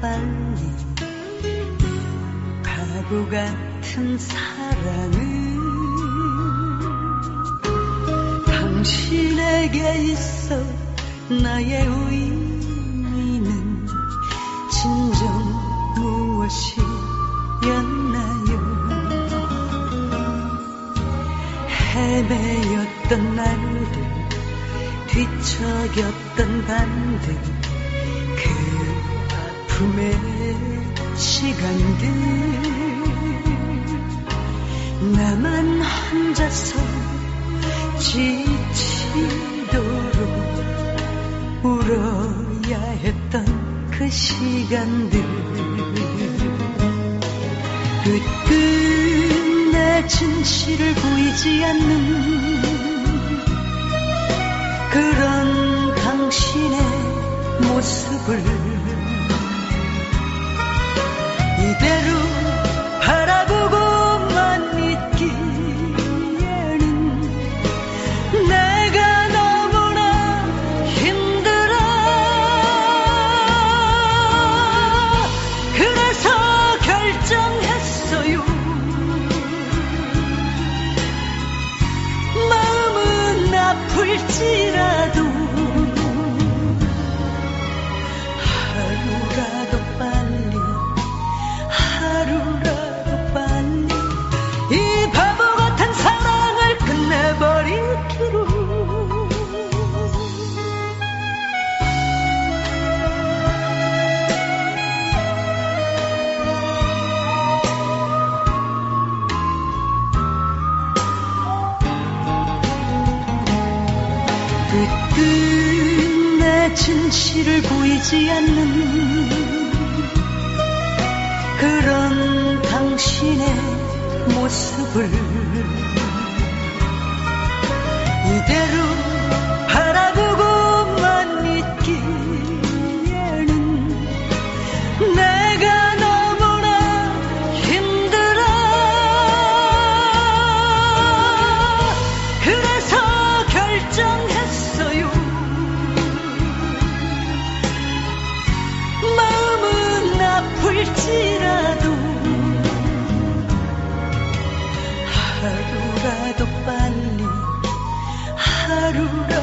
빨리 바보 같은 사랑을 당신에게 있어 나의 의미는 진정 무엇이었나요? 헤매였던 날들 뒤척였던 밤들 그 아픔의 시간들 나만 혼자서 지치도록 울어야 했던 그 시간들. 끝끝내 진실을 보이지 않는 그런 당신의 모습을 이 끝끝내 진실을 보이지 않는 그런 당신의 모습을 이대로 아플지라도 하루라도 빨리 하루라도